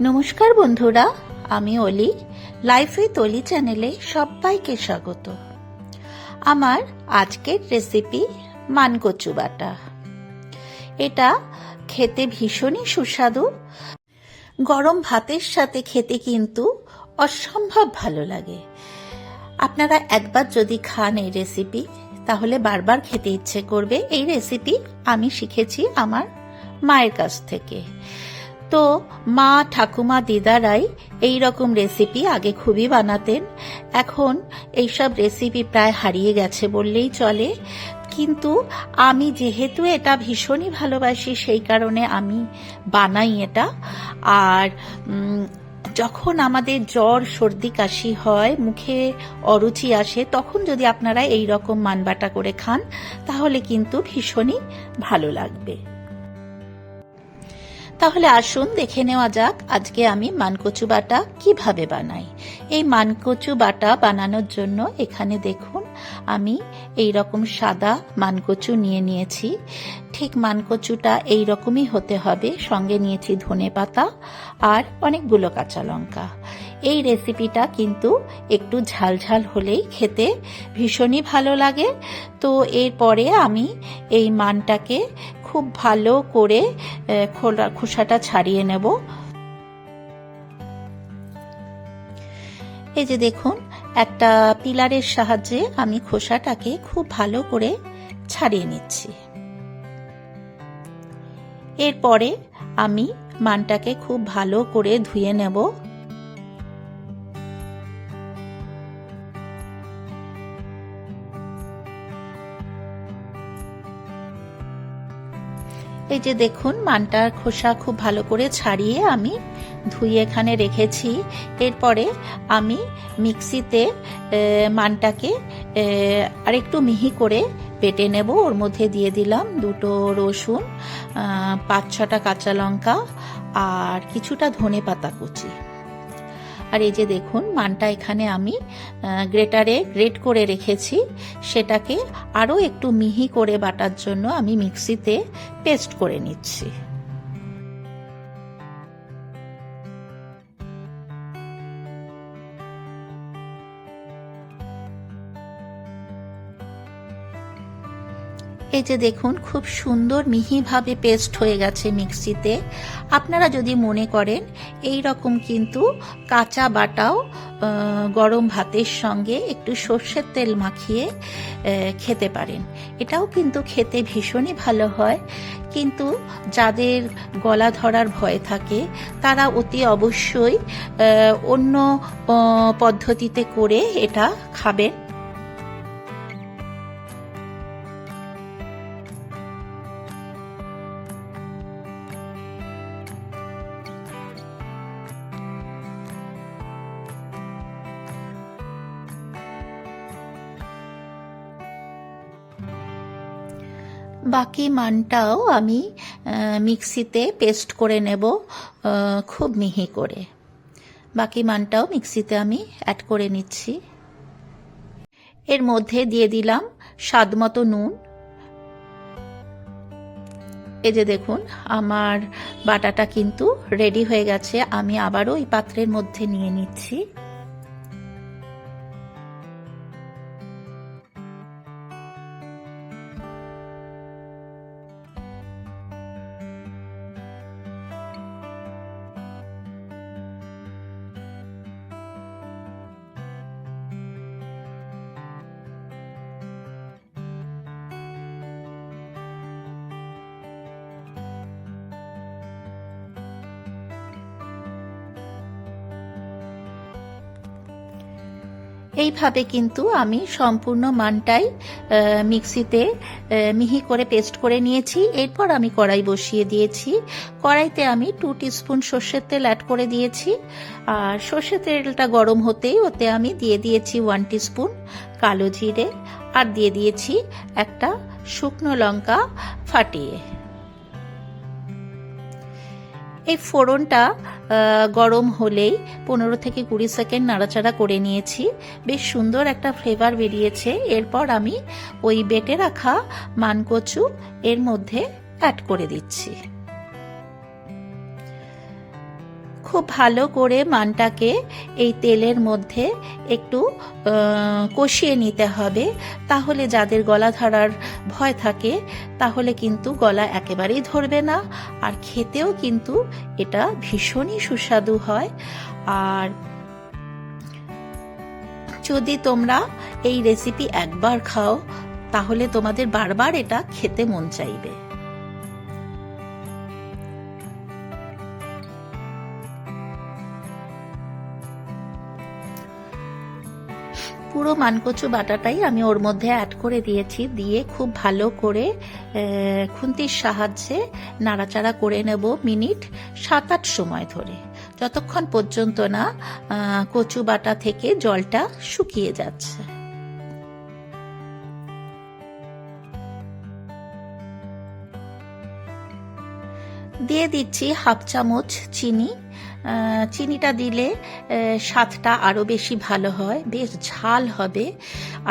নমস্কার বন্ধুরা, আমি অলি, লাইফ উইথ অলি চ্যানেলে সবাইকে স্বাগত। আমার আজকের রেসিপি মানকচু বাটা। এটা খেতে ভীষণই সুস্বাদু। গরম ভাতের সাথে খেতে কিন্তু অসম্ভব ভালো লাগে। আপনারা একবার যদি খান এই রেসিপি, তাহলে বারবার খেতে ইচ্ছে করবে। এই রেসিপি আমি শিখেছি আমার মায়ের কাছ থেকে। তো মা ঠাকুমা দিদারাই এই রকম রেসিপি আগে খুবই বানাতেন। এখন এইসব রেসিপি প্রায় হারিয়ে গেছে বললেই চলে। কিন্তু আমি যেহেতু এটা ভীষণই ভালোবাসি, সেই কারণে আমি বানাই এটা। আর যখন আমাদের জ্বর, সর্দি, কাশি হয়, মুখে অরুচি আসে, তখন যদি আপনারা এই রকম মানবাটা করে খান, তাহলে কিন্তু ভীষণই ভালো লাগবে। তাহলে আসুন দেখে নেওয়া যাক আজকে আমি মানকচু বাটা কীভাবে বানাই। এই মানকচু বাটা বানানোর জন্য এখানে দেখুন, আমি এই রকম সাদা মানকচু নিয়ে নিয়েছি। ঠিক মানকচুটা এই রকমই হতে হবে। সঙ্গে নিয়েছি ধনে পাতা আর অনেকগুলো কাঁচা লঙ্কা। এই রেসিপিটা কিন্তু একটু ঝাল ঝাল হলেই খেতে ভীষণই ভালো লাগে। তো এরপরে আমি এই মানটাকে খুব ভালো করে খোলা, খোসাটা ছাড়িয়ে নেব। এই যে দেখুন, একটা পিলারের সাহায্যে আমি খোসাটাকে খুব ভালো করে ছাড়িয়ে নিচ্ছি। এরপরে আমি মানটাকে খুব ভালো করে ধুয়ে নেব। এই যে দেখুন, মানটার খোসা খুব ভালো করে ছাড়িয়ে আমি ধুয়ে এখানে রেখেছি। এরপরে আমি মিক্সিতে মানটাকে আরেকটু মিহি করে পেটে নেব। ওর মধ্যে দিয়ে দিলাম দুটো রসুন পাঁচ ছটা কাঁচা লঙ্কা আর কিছুটা ধনে পাতা কুচি। আর এই যে দেখুন, মানটা এখানে আমি গ্রেটারে গ্রেট করে রেখেছি। সেটাকে আরও একটু মিহি করে বাটার জন্য আমি মিক্সিতে পেস্ট করে নিচ্ছি। এই যে দেখুন, খুব সুন্দর মিহিভাবে পেস্ট হয়ে গেছে মিক্সিতে। আপনারা যদি মনে করেন, এই রকম কিন্তু কাঁচা বাটাও গরম ভাতের সঙ্গে একটু সর্ষের তেল মাখিয়ে খেতে পারেন। এটাও কিন্তু খেতে ভীষণই ভালো হয়। কিন্তু যাদের গলা ধরার ভয় থাকে, তারা অতি অবশ্যই অন্য পদ্ধতিতে করে এটা খাবেন। বাকি মানটাও আমি মিক্সিতে পেস্ট করে নেব খুব মিহি করে। বাকি মানটাও মিক্সিতে আমি অ্যাড করে নিচ্ছি। এর মধ্যে দিয়ে দিলাম স্বাদ মতো নুন। এই যে দেখুন, আমার বাটাটা কিন্তু রেডি হয়ে গেছে, আমি আবারও এই পাত্রের মধ্যে নিয়ে নিচ্ছি। এইভাবে কিন্তু আমি সম্পূর্ণ মানটাই মিক্সিতে মিহি করে পেস্ট করে নিয়েছি। এরপর আমি কড়াই বসিয়ে দিয়েছি। কড়াইতে আমি টু টিস্পুন সর্ষের তেল অ্যাড করে দিয়েছি। আর সর্ষের তেলটা গরম হতেই, ওতে আমি দিয়ে দিয়েছি ওয়ান টিস্পুন কালো জিরে। আর দিয়ে দিয়েছি একটা শুকনো লঙ্কা ফাটিয়ে। এই ফোড়নটা গরম হলেই পনেরো থেকে কুড়ি সেকেন্ড নাড়াচাড়া করে নিয়েছি। বেশ সুন্দর একটা ফ্লেভার বেরিয়েছে। এরপর আমি ওই বেটে রাখা মানকচু এর মধ্যে অ্যাড করে দিচ্ছি। খুব ভালো করে মানটাকে এই তেলের মধ্যে একটু কষিয়ে নিতে হবে, তাহলে যাদের গলা ধরার ভয় থাকে তাহলে কিন্তু গলা একেবারেই ধরবে না। আর খেতেও কিন্তু এটা ভীষণই সুস্বাদু হয়। আর যদি তোমরা এই রেসিপি একবার খাও, তাহলে তোমাদের বারবার এটা খেতে মন চাইবে। পুরো মানকচু বাটাটাই আমি ওর মধ্যে অ্যাড করে দিয়েছি। দিয়ে খুব ভালো করে খুন্তির সাহায্যে নাড়াচাড়া করে নেব মিনিট সাত আট সময় ধরে। যতক্ষণ পর্যন্ত না কচু বাটা থেকে জলটা শুকিয়ে যাচ্ছে। দিয়ে দিচ্ছি হাফ চামচ চিনি। চিনিটা দিলে স্বাদটা আরও বেশি ভালো হয়। বেশ ঝাল হবে।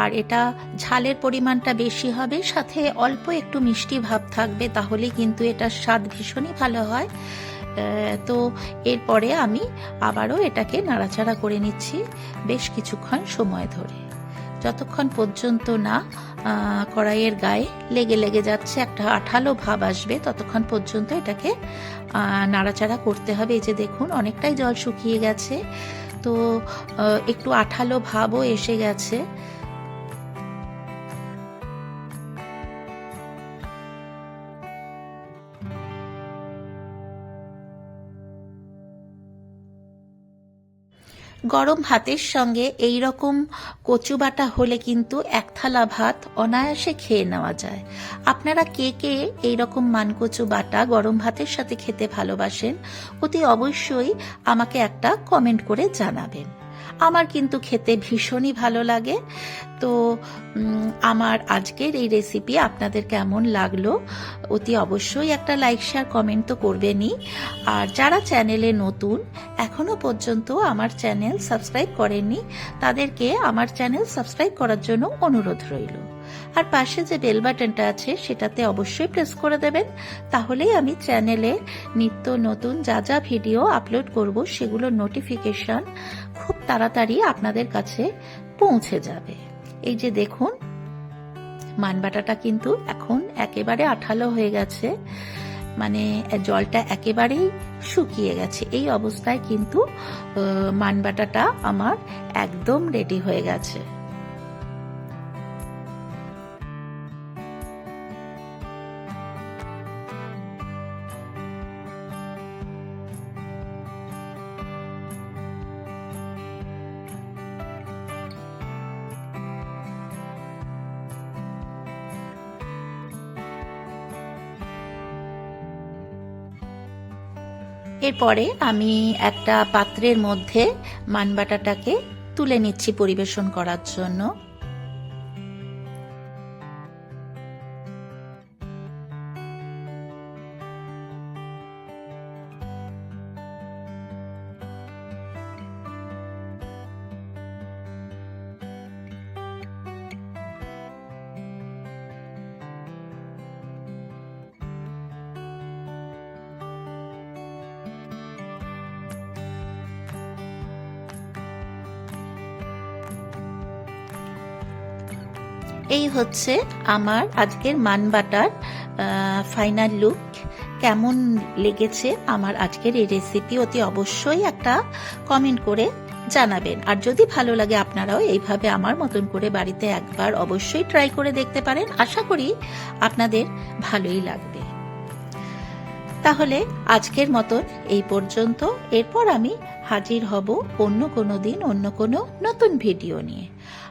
আর এটা ঝালের পরিমাণটা বেশি হবে, সাথে অল্প একটু মিষ্টি ভাব থাকবে তাহলে কিন্তু এটার স্বাদ ভীষণই ভালো হয়। তো এরপরে আমি আবারও এটাকে নাড়াচাড়া করে নিচ্ছি বেশ কিছুক্ষণ সময় ধরে। যতক্ষণ পর্যন্ত না কড়াইয়ের গায়ে লেগে লেগে যাচ্ছে একটা আঠালো ভাব আসবে, ততক্ষণ পর্যন্ত এটাকে নাড়াচাড়া করতে হবে। এই যে দেখুন, অনেকটাই জল শুকিয়ে গেছে। তো একটু আঠালো ভাবও এসে গেছে। গরম ভাতের সঙ্গে এই রকম কচু বাটা হলে কিন্তু এক থালা ভাত অনায়াসে খেয়ে নেওয়া যায়। আপনারা কে কে এই রকম মানকচু বাটা গরম ভাতের সাথে খেতে ভালোবাসেন, অতি অবশ্যই আমাকে একটা কমেন্ট করে জানাবেন। আমার কিন্তু খেতে ভীষণই ভালো লাগে। তো আমার আজকের এই রেসিপি আপনাদের কেমন লাগল অতি অবশ্যই একটা লাইক শেয়ার কমেন্ট তো করবেনই। আর যারা চ্যানেলে নতুন, এখনও পর্যন্ত আমার চ্যানেল সাবস্ক্রাইব করেননি, তাদেরকে আমার চ্যানেল সাবস্ক্রাইব করার জন্য অনুরোধ রইল। আর পাশে যে বেল বাটনটা আছে, সেটাতে অবশ্যই প্রেস করে দেবেন। তাহলেই আমি চ্যানেলে নিত্য নতুন যা যা ভিডিও আপলোড করব, সেগুলোর নোটিফিকেশন খুব তাড়াতাড়ি আপনাদের কাছে পৌঁছে যাবে। এই যে দেখুন, মানবাটাটা কিন্তু এখন একেবারে আঠালো হয়ে গেছে। মানে জলটা একেবারেই শুকিয়ে গেছে। এই অবস্থায় কিন্তু মানবাটাটা আমার একদম রেডি হয়ে গেছে। এরপরে আমি একটা পাত্রের মধ্যে মানবাটাটাকে তুলে নিচ্ছি পরিবেশন করার জন্য। এই হচ্ছে আমার আজকের মান বাটার ফাইনাল লুক কেমন লেগেছে আমার আজকের এই রেসিপি অতি অবশ্যই একটা কমেন্ট করে জানাবেন। আর যদি ভালো লাগে আপনারাও এইভাবে আমার মতন করে বাড়িতে একবার অবশ্যই ট্রাই করে দেখতে পারেন। আশা করি আপনাদের ভালোই লাগবে। তাহলে আজকের মতন এই পর্যন্ত। এরপর আমি হাজির হব অন্য কোনো দিন, অন্য কোনো নতুন ভিডিও নিয়ে।